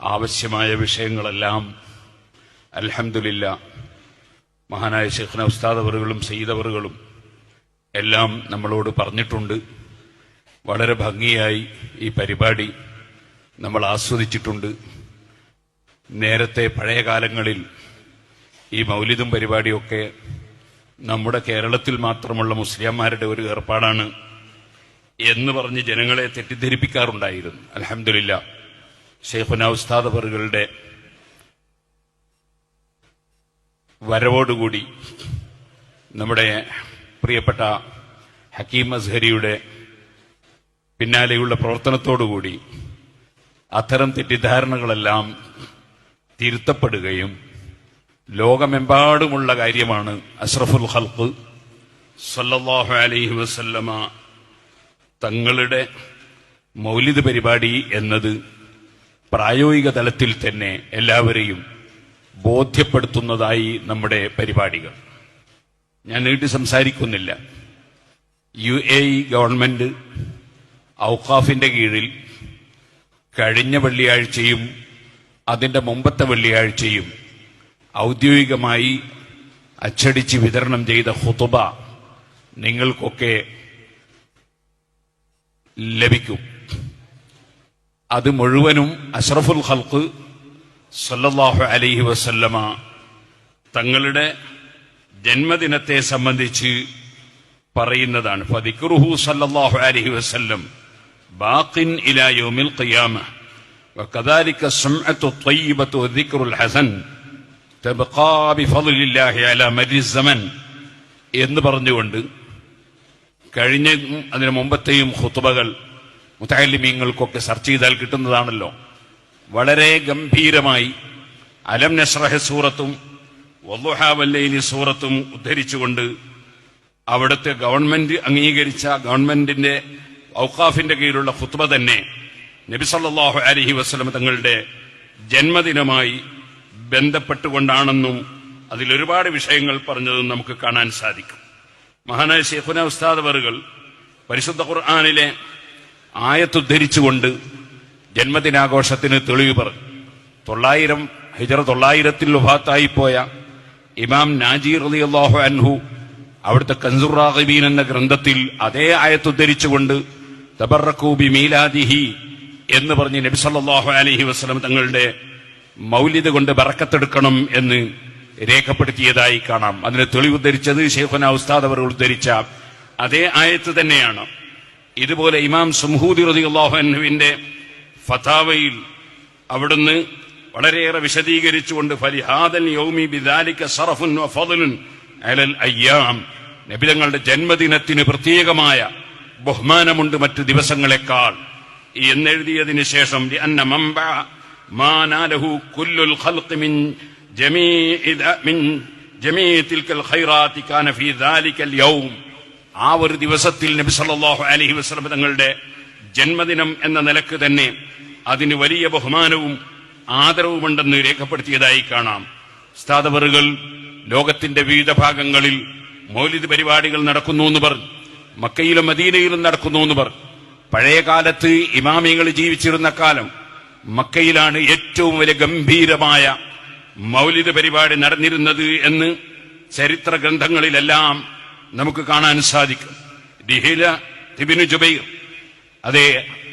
ആവശ്യമായ വിഷയങ്ങളെല്ലാം അലഹമില്ല മഹാനായ ശേഖന ഉസ്താദവറുകളും സെയ്തവറുകളും എല്ലാം നമ്മളോട് പറഞ്ഞിട്ടുണ്ട്. വളരെ ഭംഗിയായി ഈ പരിപാടി നമ്മൾ ആസ്വദിച്ചിട്ടുണ്ട്. നേരത്തെ പഴയ കാലങ്ങളിൽ ഈ മൗലിദും പരിപാടിയൊക്കെ നമ്മുടെ കേരളത്തിൽ മാത്രമുള്ള മുസ്ലിംമാരുടെ ഒരു ഏർപ്പാടാണ് എന്ന് പറഞ്ഞ് ജനങ്ങളെ തെറ്റിദ്ധരിപ്പിക്കാറുണ്ടായിരുന്നു. അലഹമില്ല ഷെയ്ഖുന ഉസ്താദവറുകളുടെ വരവോടുകൂടി നമ്മുടെ പ്രിയപ്പെട്ട ഹക്കീം അസ്ഹരിയുടെ പിന്നാലെയുള്ള പ്രവർത്തനത്തോടുകൂടി അത്തരം തെറ്റിദ്ധാരണകളെല്ലാം തിരുത്തപ്പെടുകയും ലോകമെമ്പാടുമുള്ള കാര്യമാണ് അഷ്റഫുൽ ഹൽഫ് സല്ലാഹു അലൈഹി വസല്ലമ തങ്ങളുടെ മൗലിദ് പരിപാടി എന്നത് പ്രായോഗിക തലത്തിൽ തന്നെ എല്ലാവരെയും ബോധ്യപ്പെടുത്തുന്നതായി നമ്മുടെ പരിപാടികൾ. ഞാൻ നീട്ടി സംസാരിക്കുന്നില്ല. യു എ ഇ ഗവൺമെന്റ് ഔഖാഫിന്റെ കീഴിൽ കഴിഞ്ഞ വെള്ളിയാഴ്ചയും അതിന്റെ മുമ്പത്തെ വെള്ളിയാഴ്ചയും ഔദ്യോഗികമായി അച്ചടിച്ച് വിതരണം ചെയ്ത ഹുതുബ നിങ്ങൾക്കൊക്കെ ലഭിക്കും. അത് മുഴുവനും അഷ്റഫുൽ ഖൽക്ക് സല്ലല്ലാഹു അലൈഹി വസല്ലമ തങ്ങളുടെ ജന്മദിനത്തെ സംബന്ധിച്ച് പറയുന്നതാണ് ഫദിക്റുഹു സല്ലല്ലാഹു അലൈഹി വസല്ലം ബാഖിൻ ഇലാ യൗമിൽ ഖിയാമ وكذلك السمعة الطيبة والذكر الحسن تبقى بفضل الله على مر الزمن എന്ന് പറഞ്ഞുകൊണ്ട് കഴിഞ്ഞ അതിന് മുമ്പത്തെയും ഖുത്തുബകൾ മുത്തലിമീങ്ങൾക്കൊക്കെ സെർച്ച് ചെയ്താൽ കിട്ടുന്നതാണല്ലോ. വളരെ ഗംഭീരമായി അലം നഷ്റഹ സൂറത്തും വല്ലുഹാവല്ലൈനി സൂറത്തും ഉദ്ധരിച്ചുകൊണ്ട് അവിടുത്തെ ഗവൺമെന്റ് അംഗീകരിച്ച ഗവൺമെന്റിന്റെ ഔഖാഫിന്റെ കീഴിലുള്ള ഫുത്ബ തന്നെ നബിസല്ലാഹു അലഹി വസ്ലം തങ്ങളുടെ ജന്മദിനമായി ബന്ധപ്പെട്ടുകൊണ്ടാണെന്നും അതിലൊരുപാട് വിഷയങ്ങൾ പറഞ്ഞതും നമുക്ക് കാണാൻ സാധിക്കും. മഹാനായ ഷെയ്ഖുന ഉസ്താദ് വറുകൾ പരിശുദ്ധ ഖുർആാനിലെ ആയത്തുദ്ധരിച്ചുകൊണ്ട് ജന്മദിനാഘോഷത്തിന് തെളിവ് പറഞ്ഞു തൊള്ളായിരം ഹിജറ തൊള്ളായിരത്തിൽ ഉഭാത്തായിപ്പോയ ഇമാം നാജീർ അലി അള്ളാഹു അൻഹു അവിടുത്തെ കൻസുറാഹിബീൻ എന്ന ഗ്രന്ഥത്തിൽ അതേ ആയത്തുദ്ധരിച്ചുകൊണ്ട് തബറക്കൂബി മീലാദിഹി എന്ന് പറഞ്ഞ് നബി സല്ലല്ലാഹു അലൈഹി വസല്ലം തങ്ങളുടെ മൗലിദ് കൊണ്ട് ബറക്കത്തെടുക്കണം എന്ന് രേഖപ്പെടുത്തിയതായി കാണാം. അതിന് തെളിവുദ്ധരിച്ചത് ഷെയ്ഖുന ഉസ്താദ് അവർ ഉദ്ധരിച്ച അതേ ആയത്ത് തന്നെയാണ്. ഇതുപോലെ ഇമാം സുംഹൂദി റതി അള്ളാഹുഹുവിന്റെ ഫതാവയിൽ അവിടുന്ന് വളരെയേറെ വിശദീകരിച്ചുകൊണ്ട് ഫലിഹാദൻ യൗമി ബിദാലിക സറഫുൻ വഫദലുൻ അലൽ അയ്യാം നബിതങ്ങളുടെ ജന്മദിനത്തിന് പ്രത്യേകമായ ബഹുമാനമുണ്ട് മറ്റു ദിവസങ്ങളെക്കാൾ. എന്നെഴുതിയതിന് ശേഷം ജമീ ജമീ ഖൈറാത്തി കാന ഫീ യൗം. ആ ഒരു ദിവസത്തിൽ നബി സല്ലാഹു അലഹി വസല്ലം തങ്ങളുടെ ജന്മദിനം എന്ന നിലയ്ക്ക് തന്നെ അതിന് വലിയ ബഹുമാനവും ആദരവുമുണ്ടെന്ന് രേഖപ്പെടുത്തിയതായി കാണാം. സ്ഥാതവറുകൾ ലോകത്തിന്റെ വിവിധ ഭാഗങ്ങളിൽ മൗലിദ് പരിപാടികൾ നടക്കുന്നു എന്ന് പറഞ്ഞു മക്കയിലും മദീനയിലും നടക്കുന്നു എന്ന് പറഞ്ഞു പഴയ കാലത്ത് ഇമാമികൾ ജീവിച്ചിരുന്ന കാലം മക്കയിലാണ് ഏറ്റവും വലിയ ഗംഭീരമായ മൗലിദ് പരിപാടി നടന്നിരുന്നത് എന്ന് ചരിത്ര ഗ്രന്ഥങ്ങളിലെല്ലാം നമുക്ക് കാണാൻ സാധിക്കും ദിഹില തിബിനു ജുബൈർ അതെ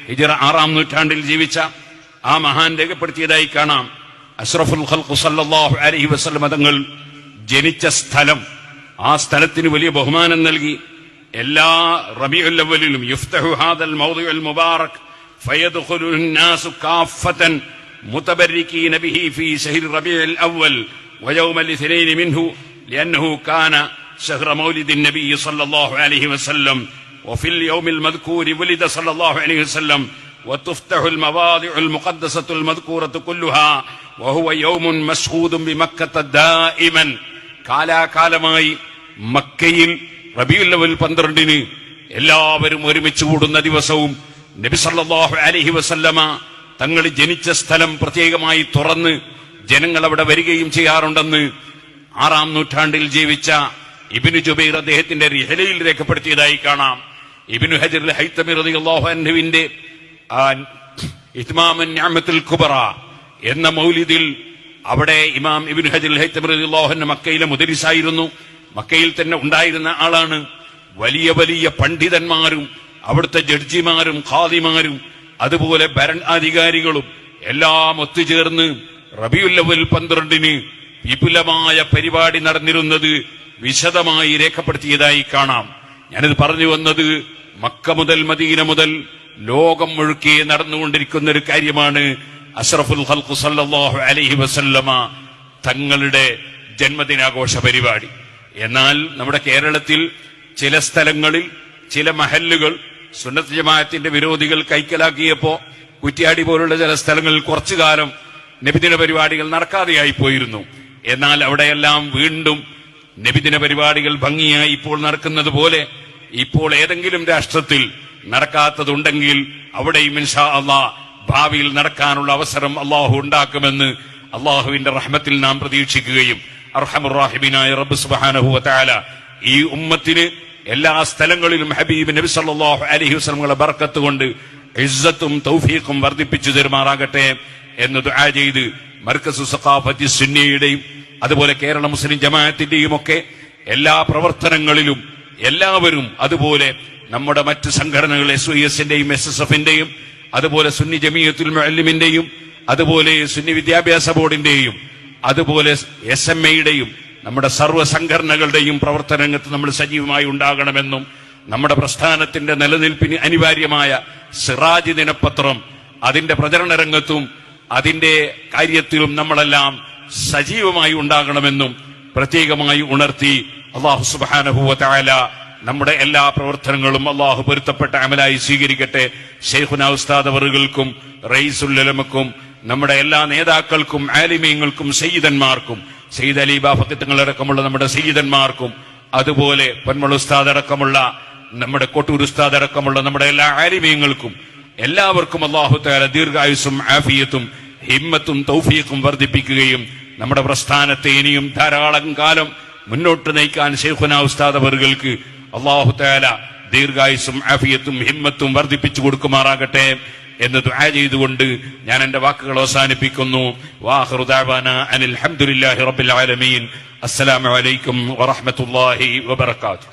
ഹിജറ ആറാം നൂറ്റാണ്ടിൽ ജീവിച്ച ആ മഹാൻ രേഖപ്പെടുത്തിയതായി കാണാം അഷ്റഫുൽ ഖൽഖു സല്ലല്ലാഹു അലൈഹി വസല്ലം തങ്ങൾ ജനിച്ച സ്ഥലം ആ സ്ഥലത്തിന് വലിയ ബഹുമാനം നൽകി എല്ലാ റബീഉൽ അവലിലും യുഫ്തഹു ഹാദൽ മൗദിഉൽ മുബാറക് ഫയദ്ഖുലു الناس كافة متبركين به في شهر ربيع الأول ويوم الاثنين منه لأنه كان شهر مولد النبي صلى الله عليه وسلم وفي اليوم المذكور ولد صلى الله عليه وسلم وتفتح المواضع المقدسة المذكورة كلها وهو يوم مشهود بمكة دائما കാലാകാലമായി മക്കയിൽ റബിയുല്ലവൽ പന്ത്രണ്ടിന് എല്ലാവരും ഒരുമിച്ച് കൂടുന്ന ദിവസവും നബി സല്ലല്ലാഹു അലൈഹി വസല്ലമ തങ്ങൾ ജനിച്ച സ്ഥലം പ്രത്യേകമായി തുറന്ന് ജനങ്ങൾ അവിടെ വരികയും ചെയ്യാറുണ്ടെന്ന് ആറാം നൂറ്റാണ്ടിൽ ജീവിച്ച ഇബിനു ജുബൈർ അദ്ദേഹത്തിന്റെ റിഹലയിൽ രേഖപ്പെടുത്തിയതായി കാണാം. ഇബിനു ഹജർ ഹൈത്തമി ആ ഇത്മാമുൻ നിഅമത്തുൽ കുബറ എന്ന മൗലിദിൽ അവിടെ ഇമാം ഇബിൻ ഹജർ ഹൈത്തമറിയാഹുന്ന മക്കയിലെ മുദരിസായിരുന്നു. മക്കയിൽ തന്നെ ഉണ്ടായിരുന്ന ആളാണ്. വലിയ വലിയ പണ്ഡിതന്മാരും അവിടുത്തെ ജഡ്ജിമാരും ഖാദിമാരും അതുപോലെ ഭരണാധികാരികളും എല്ലാം ഒത്തുചേർന്ന് റബിയുല്ലവൽ പന്ത്രണ്ടിന് വിപുലമായ പരിപാടി നടന്നിരുന്നത് വിശദമായി രേഖപ്പെടുത്തിയതായി കാണാം. ഞാനിത് പറഞ്ഞു വന്നത് മക്ക മുതൽ മദീന മുതൽ ലോകം മുഴുക്കെ നടന്നുകൊണ്ടിരിക്കുന്ന ഒരു കാര്യമാണ് അഷ്റഫുൽ ഹൽക്കു സല്ലാഹു അലഹി വസല്ലമ തങ്ങളുടെ ജന്മദിനാഘോഷ പരിപാടി. എന്നാൽ നമ്മുടെ കേരളത്തിൽ ചില സ്ഥലങ്ങളിൽ ചില മഹല്ലുകൾ സുന്നത്ത് ജമാഅത്തിന്റെ വിരോധികൾ കൈക്കലാക്കിയപ്പോ കുറ്റ്യാടി പോലുള്ള ചില സ്ഥലങ്ങളിൽ കുറച്ചു കാലം നബിദിന പരിപാടികൾ നടക്കാതെയായി പോയിരുന്നു. എന്നാൽ അവിടെയെല്ലാം വീണ്ടും നബിദിന പരിപാടികൾ ഭംഗിയായി ഇപ്പോൾ നടക്കുന്നത് പോലെ ഇപ്പോൾ ഏതെങ്കിലും രാഷ്ട്രത്തിൽ നടക്കാത്തതുണ്ടെങ്കിൽ അവിടെയും ഇൻഷാ അള്ളാ ഭാവിയിൽ നടക്കാനുള്ള അവസരം അള്ളാഹു ഉണ്ടാക്കുമെന്ന് അള്ളാഹുവിന്റെ റഹ്മത്തിൽ നാം പ്രതീക്ഷിക്കുകയും അർഹമുറാഹിബിനായ റബ്ബ് സുബ്ഹാനഹു വതആല ഈ ഉമ്മത്തിന് എല്ലാ സ്ഥലങ്ങളിലും ഹബീബ് നബി സല്ലല്ലാഹു അലൈഹി വസല്ലമയുടെ ബർക്കത്ത് കൊണ്ട് ഇസ്സത്തും തൗഫീഖും വർദ്ധിപ്പിച്ചു തരുമാറാകട്ടെ എന്ന് ദുആ ചെയ്ത് മർക്കസു സഖാഫത്തി സുന്നിയുടെയും അതുപോലെ കേരള മുസ്ലിം ജമാഅത്തിന്റെയും ഒക്കെ എല്ലാ പ്രവർത്തനങ്ങളിലും എല്ലാവരും അതുപോലെ നമ്മുടെ മറ്റ് സംഘടനകൾ എസ് ഒ എസിന്റെയും എസ് എസ് എഫിന്റെയും അതുപോലെ സുന്നി ജമീയത്തുൽ മുഅല്ലിമിന്റെയും അതുപോലെ സുന്നി വിദ്യാഭ്യാസ ബോർഡിന്റെയും അതുപോലെ എസ് എം എയുടെയും നമ്മുടെ സർവ സംഘടനകളുടെയും പ്രവർത്തനരംഗത്ത് നമ്മൾ സജീവമായി ഉണ്ടാകണമെന്നും നമ്മുടെ പ്രസ്ഥാനത്തിന്റെ നിലനിൽപ്പിന് അനിവാര്യമായ സിറാജ് ദിനപത്രം അതിന്റെ പ്രചരണ രംഗത്തും അതിന്റെ കാര്യത്തിലും നമ്മളെല്ലാം സജീവമായി ഉണ്ടാകണമെന്നും പ്രത്യേകമായി ഉണർത്തി അള്ളാഹു സുബാനഹുവ താല നമ്മുടെ എല്ലാ പ്രവർത്തനങ്ങളും അള്ളാഹു പൊരുത്തപ്പെട്ട അമലായി സ്വീകരിക്കട്ടെ. ഷെയ്ഖുന ഉസ്താദ് അവറുകൾക്കും റയീസുല്ലമക്കും നമ്മുടെ എല്ലാ നേതാക്കൾക്കും ആലിമീങ്ങൾക്കും സയ്യിദന്മാർക്കും സയ്യിദ് അലി ബാഫത്തിത്തങ്ങളടക്കമുള്ള നമ്മുടെ സയ്യിദന്മാർക്കും അതുപോലെ പൊന്മൾ ഉസ്താദ് അടക്കമുള്ള നമ്മുടെ കൊട്ടൂർ ഉസ്താദ് അടക്കമുള്ള നമ്മുടെ എല്ലാ ആലിമീങ്ങൾക്കും എല്ലാവർക്കും അള്ളാഹു താല ദീർഘായുസും ആഫിയത്തും ഹിമ്മത്തും തൗഫീഖും വർദ്ധിപ്പിക്കുകയും നമ്മുടെ പ്രസ്ഥാനത്തെ ഇനിയും ധാരാളം കാലം മുന്നോട്ട് നയിക്കാൻ ഷെയ്ഖുന ഉസ്താദ് അവറുകൾക്ക് അള്ളാഹു താല ദീർഘായുസും ആഫിയത്തും ഹിമ്മത്തും വർദ്ധിപ്പിച്ചു കൊടുക്കുമാറാകട്ടെ എന്ന് ദുആ ചെയ്തുകൊണ്ട് ഞാൻ എന്റെ വാക്കുകൾ അവസാനിപ്പിക്കുന്നു. വാഖിറു ദഅവാനാ അനിൽ ഹംദുലില്ലാഹി റബ്ബിൽ ആലമീൻ. അസ്സലാമു അലൈക്കും വറഹ്മത്തുള്ളാഹി വബറകാതുഹു.